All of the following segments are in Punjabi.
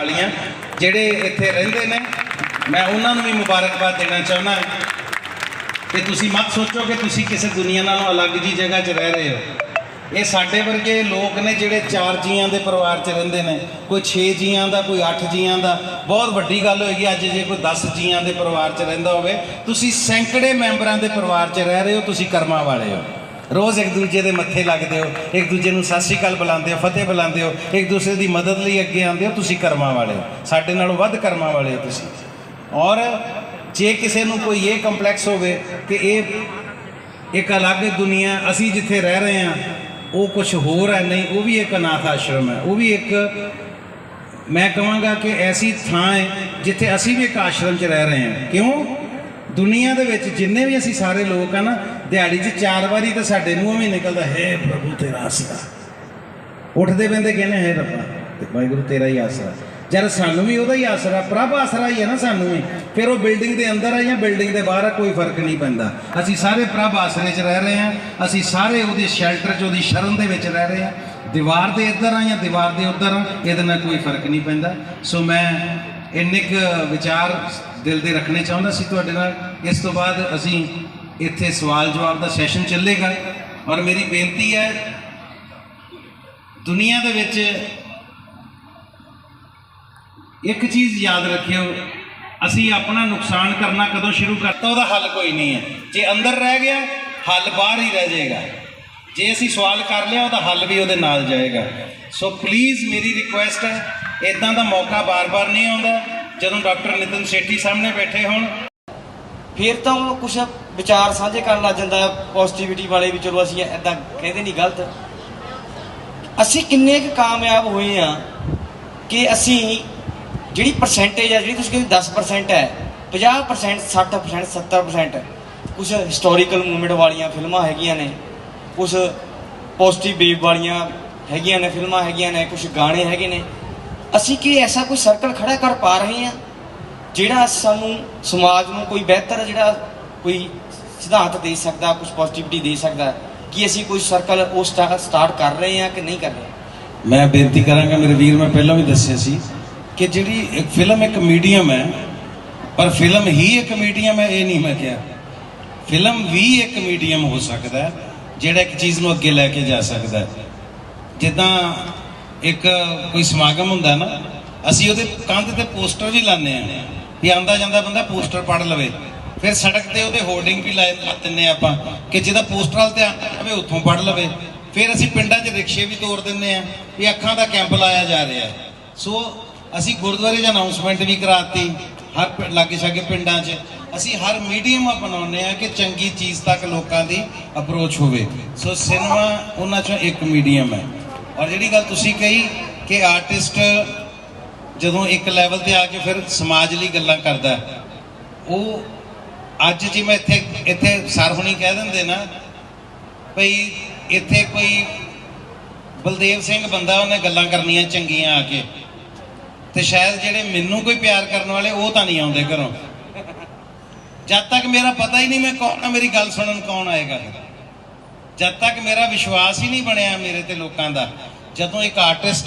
ਵਾਲੀਆਂ, ਜਿਹੜੇ ਇੱਥੇ ਰਹਿੰਦੇ ਨੇ, ਮੈਂ ਉਹਨਾਂ ਨੂੰ ਵੀ ਮੁਬਾਰਕਬਾਦ ਦੇਣਾ ਚਾਹੁੰਦਾ ਕਿ ਤੁਸੀਂ ਮਤ ਸੋਚੋ ਕਿ ਤੁਸੀਂ ਕਿਸੇ ਦੁਨੀਆ ਨਾਲੋਂ ਅਲੱਗ ਜੀ ਜਗ੍ਹਾ 'ਚ ਰਹਿ ਰਹੇ ਹੋ। ਇਹ ਸਾਡੇ ਵਰਗੇ ਲੋਕ ਨੇ ਜਿਹੜੇ ਚਾਰ ਜੀਆਂ ਦੇ ਪਰਿਵਾਰ 'ਚ ਰਹਿੰਦੇ ਨੇ, ਕੋਈ 6 ਜੀਆਂ ਦਾ, ਕੋਈ 8 ਜੀਆਂ ਦਾ। ਬਹੁਤ ਵੱਡੀ ਗੱਲ ਹੋਏਗੀ ਅੱਜ ਜੇ ਕੋਈ 10 ਜੀਆਂ ਦੇ ਪਰਿਵਾਰ 'ਚ ਰਹਿੰਦਾ ਹੋਵੇ। ਤੁਸੀਂ ਸੈਂਕੜੇ ਮੈਂਬਰਾਂ ਦੇ ਪਰਿਵਾਰ 'ਚ ਰਹਿ ਰਹੇ ਹੋ, ਤੁਸੀਂ ਕਰਮਾਂ ਵਾਲੇ ਹੋ। ਰੋਜ਼ ਇੱਕ ਦੂਜੇ ਦੇ ਮੱਥੇ ਲੱਗਦੇ ਹੋ, ਇੱਕ ਦੂਜੇ ਨੂੰ ਸਤਿ ਸ਼੍ਰੀ ਅਕਾਲ ਬੁਲਾਉਂਦੇ ਹੋ, ਫਤਿਹ ਬੁਲਾਉਂਦੇ ਹੋ, ਇੱਕ ਦੂਸਰੇ ਦੀ ਮਦਦ ਲਈ ਅੱਗੇ ਆਉਂਦੇ ਹੋ, ਤੁਸੀਂ ਕਰਮਾਂ ਵਾਲੇ ਹੋ। ਸਾਡੇ ਨਾਲੋਂ ਵੱਧ ਕਰਮਾਂ ਵਾਲੇ ਹੋ ਤੁਸੀਂ। ਔਰ ਜੇ ਕਿਸੇ ਨੂੰ ਕੋਈ ਇਹ ਕੰਪਲੈਕਸ ਹੋਵੇ ਕਿ ਇਹ ਇੱਕ ਅਲੱਗ ਦੁਨੀਆ ਅਸੀਂ ਜਿੱਥੇ ਰਹਿ ਰਹੇ ਹਾਂ, ਉਹ ਕੁਝ ਹੋਰ ਹੈ, ਨਹੀਂ, ਉਹ ਵੀ ਇੱਕ ਅਨਾਥ ਆਸ਼ਰਮ ਹੈ, ਉਹ ਵੀ ਇੱਕ ਮੈਂ ਕਹਾਂਗਾ ਕਿ ਐਸੀ ਥਾਂ ਹੈ ਜਿੱਥੇ ਅਸੀਂ ਵੀ ਇੱਕ ਆਸ਼ਰਮ 'ਚ ਰਹਿ ਰਹੇ ਹਾਂ। ਕਿਉਂ? ਦੁਨੀਆ ਦੇ ਵਿੱਚ ਜਿੰਨੇ ਵੀ ਅਸੀਂ ਸਾਰੇ ਲੋਕ ਆ ਨਾ ਦਿਹਾੜੀ 'ਚ ਚਾਰ ਵਾਰੀ ਤਾਂ ਸਾਡੇ ਮੂੰਹੋਂ ਵੀ ਨਿਕਲਦਾ ਹੈ। ਪ੍ਰਭੂ ਤੇਰਾ ਆਸਰਾ। ਉੱਠਦੇ ਬੰਦੇ ਕਹਿੰਦੇ ਹੈ ਰੱਬਾ ਤੇ ਵਾਹਿਗੁਰੂ ਤੇਰਾ ਹੀ ਆਸਰਾ। ਜਦ ਸਾਨੂੰ ਵੀ ਉਹਦਾ ਹੀ ਆਸਰਾ ਪ੍ਰਭ ਆਸਰਾ ਹੀ ਹੈ ਨਾ ਸਾਨੂੰ ਵੀ। ਫਿਰ ਉਹ ਬਿਲਡਿੰਗ ਦੇ ਅੰਦਰ ਆ ਜਾਂ ਬਿਲਡਿੰਗ ਦੇ ਬਾਹਰ ਆ ਕੋਈ ਫ਼ਰਕ ਨਹੀਂ ਪੈਂਦਾ। ਅਸੀਂ ਸਾਰੇ ਪ੍ਰਭ ਆਸਰੇ 'ਚ ਰਹਿ ਰਹੇ ਹਾਂ ਅਸੀਂ ਸਾਰੇ ਉਹਦੇ ਸ਼ੈਲਟਰ 'ਚ ਉਹਦੀ ਸ਼ਰਨ ਦੇ ਵਿੱਚ ਰਹਿ ਰਹੇ ਹਾਂ। ਦੀਵਾਰ ਦੇ ਇੱਧਰ ਆ ਜਾਂ ਦੀਵਾਰ ਦੇ ਉੱਧਰ ਆ ਇਹਦੇ ਨਾਲ ਕੋਈ ਫ਼ਰਕ ਨਹੀਂ ਪੈਂਦਾ। ਸੋ ਮੈਂ ਇੰਨੇ ਕੁ ਵਿਚਾਰ ਦਿਲ ਦੇ ਰੱਖਣੇ ਚਾਹੁੰਦਾ ਸੀ ਤੁਹਾਡੇ ਨਾਲ। ਇਸ ਤੋਂ ਬਾਅਦ ਅਸੀਂ ਇੱਥੇ ਸਵਾਲ ਜਵਾਬ ਦਾ ਸੈਸ਼ਨ ਚੱਲੇਗਾ। ਔਰ ਮੇਰੀ ਬੇਨਤੀ ਹੈ, ਦੁਨੀਆ ਦੇ ਵਿੱਚ ਇੱਕ ਚੀਜ਼ ਯਾਦ ਰੱਖਿਓ, ਅਸੀਂ ਆਪਣਾ ਨੁਕਸਾਨ ਕਰਨਾ ਕਦੋਂ ਸ਼ੁਰੂ ਕਰਤਾ ਉਹਦਾ ਹੱਲ ਕੋਈ ਨਹੀਂ ਹੈ। ਜੇ ਅੰਦਰ ਰਹਿ ਗਿਆ, ਹੱਲ ਬਾਹਰ ਹੀ ਰਹਿ ਜਾਏਗਾ। ਜੇ ਅਸੀਂ ਸਵਾਲ ਕਰ ਲਿਆ, ਉਹਦਾ ਹੱਲ ਵੀ ਉਹਦੇ ਨਾਲ ਜਾਏਗਾ। ਸੋ ਪਲੀਜ਼ ਮੇਰੀ ਰਿਕੁਐਸਟ ਹੈ ਇਦਾਂ ਦਾ ਮੌਕਾ ਬਾਰ-ਬਾਰ ਨਹੀਂ ਆਉਂਦਾ ਜਦੋਂ ਡਾਕਟਰ ਨਿਤਨ ਸੇਠੀ ਸਾਹਮਣੇ ਬੈਠੇ ਹੋਣ। ਫਿਰ ਤਾਂ ਉਹ ਕੁਝ ਵਿਚਾਰ ਸਾਂਝੇ ਕਰਨ ਲੱਗ ਜਾਂਦਾ ਪੋਜ਼ਿਟਿਵਿਟੀ ਵਾਲੇ ਵੀ, ਚਲੋ ਅਸੀਂ ਐਦਾਂ ਕਹਿੰਦੇ ਨਹੀਂ ਗਲਤ। ਅਸੀਂ ਕਿੰਨੇ ਕੁ ਕਾਮਯਾਬ ਹੋਏ ਆ ਕਿ ਅਸੀਂ ਜਿਹੜੀ ਪਰਸੈਂਟੇਜ ਹੈ, ਜਿਹੜੀ ਤੁਸੀਂ ਕਹਿੰਦੇ 10% ਹੈ 50% 60% 70% ਕੁਝ ਹਿਸਟੋਰੀਕਲ ਮੂਵਮੈਂਟ ਵਾਲੀਆਂ ਫਿਲਮਾਂ ਹੈਗੀਆਂ ਨੇ ਕੁਝ ਪੋਜ਼ਿਟਿਵ ਵੇਵ ਵਾਲੀਆਂ ਹੈਗੀਆਂ ਨੇ, ਫਿਲਮਾਂ ਹੈਗੀਆਂ ਨੇ ਕੁਝ ਗਾਣੇ ਹੈਗੇ ਨੇ। ਅਸੀਂ ਕੀ ਐਸਾ ਕੋਈ ਸਰਕਲ ਖੜਾ ਕਰ ਪਾ ਰਹੇ ਹਾਂ ਜਿਹੜਾ ਸਾਨੂੰ ਸਮਾਜ ਨੂੰ ਕੋਈ ਬਿਹਤਰ ਜਿਹੜਾ ਕੋਈ ਸਿਧਾਂਤ ਦੇ ਸਕਦਾ ਕੁਝ ਪੋਜ਼ਿਟਿਵਿਟੀ ਦੇ ਸਕਦਾ, ਕਿ ਅਸੀਂ ਕੋਈ ਸਰਕਲ ਉਹ ਸਟਾਰਟ ਕਰ ਰਹੇ ਹਾਂ ਕਿ ਨਹੀਂ ਕਰ ਰਹੇ? ਮੈਂ ਬੇਨਤੀ ਕਰਾਂਗਾ, ਮੇਰੇ ਵੀਰ ਮੈਂ ਪਹਿਲਾਂ ਵੀ ਦੱਸਿਆ ਸੀ ਕਿ ਜਿਹੜੀ ਇੱਕ ਫਿਲਮ ਇੱਕ ਮੀਡੀਅਮ ਹੈ, ਪਰ ਫਿਲਮ ਹੀ ਇੱਕ ਮੀਡੀਅਮ ਹੈ, ਇਹ ਨਹੀਂ ਮੈਂ ਕਿਹਾ। ਫਿਲਮ ਵੀ ਇੱਕ ਮੀਡੀਅਮ ਹੋ ਸਕਦਾ ਹੈ, ਜਿਹੜਾ ਇੱਕ ਚੀਜ਼ ਨੂੰ ਅੱਗੇ ਲੈ ਕੇ ਜਾ ਸਕਦਾ ਹੈ। ਜਿੱਦਾਂ ਇੱਕ ਕੋਈ ਸਮਾਗਮ ਹੁੰਦਾ ਨਾ, ਅਸੀਂ ਉਹਦੇ ਕੰਧ ਤੇ ਪੋਸਟਰ ਵੀ ਲਾਉਂਦੇ ਆ ਵੀ ਆਂਦਾ ਜਾਂਦਾ ਬੰਦਾ ਪੋਸਟਰ ਪੜ੍ਹ ਲਵੇ। ਫਿਰ ਸੜਕ ਤੇ ਉਹਦੇ ਹੋਰਡਿੰਗ ਵੀ ਲਾਏ ਲਾ ਦਿੰਨੇ ਆ ਆਪਾਂ, ਕਿ ਜਿਹਦਾ ਪੋਸਟਰ ਵਾਲ ਧਿਆਨ ਆਵੇ ਉੱਥੋਂ ਪੜ੍ਹ ਲਵੇ। ਫਿਰ ਅਸੀਂ ਪਿੰਡਾਂ 'ਚ ਰਿਕਸ਼ੇ ਵੀ ਤੋੜ ਦਿੰਨੇ ਆ, ਵੀ ਅੱਖਾਂ ਦਾ ਕੈਂਪ ਲਾਇਆ ਜਾ ਰਿਹਾ ਸੋ ਅਸੀਂ ਗੁਰਦੁਆਰੇ 'ਚ ਅਨਾਉਂਸਮੈਂਟ ਵੀ ਕਰਾਤੀ, ਹਰ ਲਾਗੇ ਛਾਗੇ ਪਿੰਡਾਂ 'ਚ। ਅਸੀਂ ਹਰ ਮੀਡੀਅਮ ਅਪਣਾਉਂਦੇ ਆ ਕਿ ਚੰਗੀ ਚੀਜ਼ ਤੱਕ ਲੋਕਾਂ ਦੀ ਅਪਰੋਚ ਹੋਵੇ। ਸੋ ਸਿਨੇਮਾ ਉਹਨਾਂ 'ਚੋਂ ਇੱਕ ਮੀਡੀਅਮ ਹੈ। ਔਰ ਜਿਹੜੀ ਗੱਲ ਤੁਸੀਂ ਕਹੀ ਕਿ ਆਰਟਿਸਟ ਜਦੋਂ ਇੱਕ ਲੈਵਲ ਤੇ ਆ ਕੇ ਫਿਰ ਸਮਾਜ ਲਈ ਗੱਲਾਂ ਕਰਦਾ ਉਹ ਅੱਜ ਜਿਵੇਂ ਇੱਥੇ ਇੱਥੇ ਸਰ ਕਹਿ ਦਿੰਦੇ ਨਾ, ਭਈ ਇੱਥੇ ਕੋਈ ਬਲਦੇਵ ਸਿੰਘ ਬੰਦਾ ਉਹਨੇ ਗੱਲਾਂ ਕਰਨੀਆਂ ਚੰਗੀਆਂ ਆ ਕੇ। ਤੇ ਸ਼ਾਇਦ ਜਿਹੜੇ ਮੈਨੂੰ ਕੋਈ ਪਿਆਰ ਕਰਨ ਵਾਲੇ ਉਹ ਤਾਂ ਨਹੀਂ ਆਉਂਦੇ ਘਰੋਂ। ਜਦ ਤੱਕ ਮੇਰਾ ਪਤਾ ਹੀ ਨਹੀਂ ਮੈਂ ਕੌਣ ਆ, ਮੇਰੀ ਗੱਲ ਸੁਣਨ ਕੌਣ ਆਏਗਾ ਜਦ ਤੱਕ ਮੇਰਾ ਵਿਸ਼ਵਾਸ ਹੀ ਨਹੀਂ ਬਣਿਆ ਮੇਰੇ ਤੇ ਲੋਕਾਂ ਦਾ, ਜਦੋਂ ਇੱਕ ਆਰਟਿਸਟ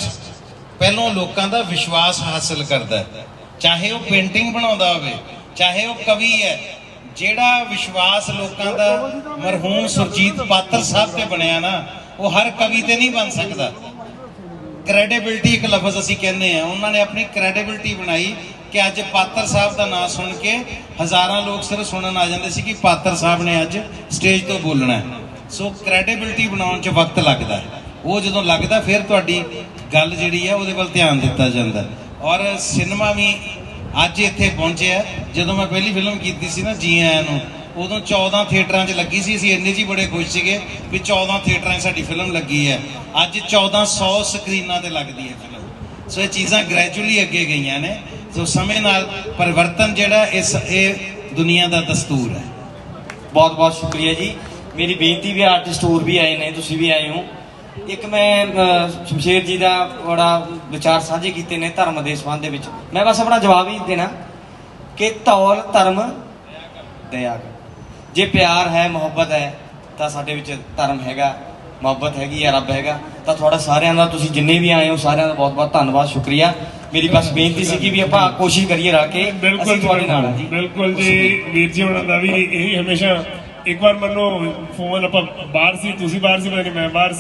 ਪਹਿਲੋਂ ਲੋਕਾਂ ਦਾ ਵਿਸ਼ਵਾਸ ਹਾਸਲ ਕਰਦਾ ਚਾਹੇ ਉਹ ਪੇਂਟਿੰਗ ਬਣਾਉਂਦਾ ਹੋਵੇ, ਚਾਹੇ ਉਹ ਕਵੀ ਹੈ ਜਿਹੜਾ ਵਿਸ਼ਵਾਸ ਲੋਕਾਂ ਦਾ ਮਰਹੂਮ ਸੁਰਜੀਤ ਪਾਤਰ ਸਾਹਿਬ ਤੇ ਬਣਿਆ ਨਾ, ਉਹ ਹਰ ਕਵੀ ਤੇ ਨਹੀਂ ਬਣ ਸਕਦਾ। ਕ੍ਰੈਡੀਬਿਲਟੀ ਇੱਕ ਲਫ਼ਜ਼ ਅਸੀਂ ਕਹਿੰਦੇ ਆ ਉਹਨਾਂ ਨੇ ਆਪਣੀ ਕ੍ਰੈਡੀਬਿਲਟੀ ਬਣਾਈ ਕਿ ਅੱਜ ਪਾਤਰ ਸਾਹਿਬ ਦਾ ਨਾਮ ਸੁਣ ਕੇ ਹਜ਼ਾਰਾਂ ਲੋਕ ਸਿਰਫ ਸੁਣਨ ਆ ਜਾਂਦੇ ਸੀ ਕਿ ਪਾਤਰ ਸਾਹਿਬ ਨੇ ਅੱਜ ਸਟੇਜ ਤੋਂ ਬੋਲਣਾ ਹੈ। ਸੋ ਕ੍ਰੈਡੀਬਿਲਟੀ ਬਣਾਉਣ 'ਚ ਵਕਤ ਲੱਗਦਾ ਹੈ। ਉਹ ਜਦੋਂ ਲੱਗਦਾ, ਫਿਰ ਤੁਹਾਡੀ ਗੱਲ ਜਿਹੜੀ ਹੈ, ਉਹਦੇ ਵੱਲ ਧਿਆਨ ਦਿੱਤਾ ਜਾਂਦਾ ਔਰ ਸਿਨੇਮਾ ਵੀ ਅੱਜ ਇੱਥੇ ਪਹੁੰਚਿਆ ਜਦੋਂ ਮੈਂ ਪਹਿਲੀ ਫਿਲਮ ਕੀਤੀ ਸੀ ਨਾ ਜੀ ਆਇਆਂ ਨੂੰ, ਉਦੋਂ 14 ਥੀਏਟਰਾਂ 'ਚ ਲੱਗੀ ਸੀ। ਅਸੀਂ ਇੰਨੇ ਜੀ ਬੜੇ ਖੁਸ਼ ਸੀਗੇ ਵੀ 14 ਥੀਏਟਰਾਂ 'ਚ ਸਾਡੀ ਫਿਲਮ ਲੱਗੀ ਹੈ। ਅੱਜ 1400 ਸਕਰੀਨਾਂ ਤੇ ਲੱਗਦੀ ਹੈ ਫਿਲਮ ਸੋ ਇਹ ਚੀਜ਼ਾਂ ਗ੍ਰੈਜੂਅਲੀ ਅੱਗੇ ਗਈਆਂ ਨੇ। ਸੋ ਸਮੇਂ ਨਾਲ ਪਰਿਵਰਤਨ ਜਿਹੜਾ ਇਸ, ਇਹ ਦੁਨੀਆ ਦਾ ਦਸਤੂਰ ਹੈ। ਬਹੁਤ ਬਹੁਤ ਸ਼ੁਕਰੀਆ ਜੀ। ਮੇਰੀ ਬੇਨਤੀ ਵੀ ਆਰਟਿਸਟ ਹੋਰ ਵੀ ਆਏ ਨੇ, ਤੁਸੀਂ ਵੀ ਆਏ ਹੋ। ਇੱਕ ਮੈਂ ਸ਼ਮਸ਼ੇਰ ਜੀ ਦਾ ਬੜਾ ਵਿਚਾਰ ਸਾਂਝੇ ਕੀਤੇ ਨੇ ਧਰਮ ਦੇ ਸੰਬੰਧ ਦੇ ਵਿੱਚ। ਮੈਂ ਬਸ ਆਪਣਾ ਜਵਾਬ ਹੀ ਦੇਣਾ ਕਿ ਧੌਲ ਧਰਮ ਦਇਆ ਕਰ। ਜੇ ਪਿਆਰ ਹੈ ਮੁਹੱਬਤ ਹੈ ਤਾਂ ਸਾਡੇ ਵਿੱਚ ਧਰਮ ਹੈਗਾ ਮੁਹੱਬਤ ਹੈਗੀ ਹੈ ਰੱਬ ਹੈਗਾ ਤਾਂ ਤੁਹਾਡਾ ਸਾਰਿਆਂ ਦਾ ਤੁਸੀਂ ਜਿੰਨੇ ਵੀ ਆਏ ਹੋ ਸਾਰਿਆਂ ਦਾ ਬਹੁਤ ਬਹੁਤ ਧੰਨਵਾਦ ਸ਼ੁਕਰੀਆ। ਮੇਰੀ ਬਸ ਬੇਨਤੀ ਸੀ ਕਿ ਵੀ ਆਪਾਂ ਕੋਸ਼ਿਸ਼ ਕਰੀਏ ਰਲ ਕੇ ਬਿਲਕੁਲ ਅਸੀਂ ਤੁਹਾਡੇ ਨਾਲ ਜੀ। ਬਿਲਕੁਲ ਜੀ ਵੀਰ ਜੀ ਉਹਨਾਂ ਦਾ ਵੀ ਇਹੀ ਹਮੇਸ਼ਾ ਇੱਕ ਵਾਰ ਮੈਨੂੰ ਫੋਨ ਆਪਾਂ ਬਾਹਰ ਸੀ ਤੁਸੀਂ ਬਾਹਰ ਸੀ ਮੈਂ ਬਾਹਰ ਸੀ।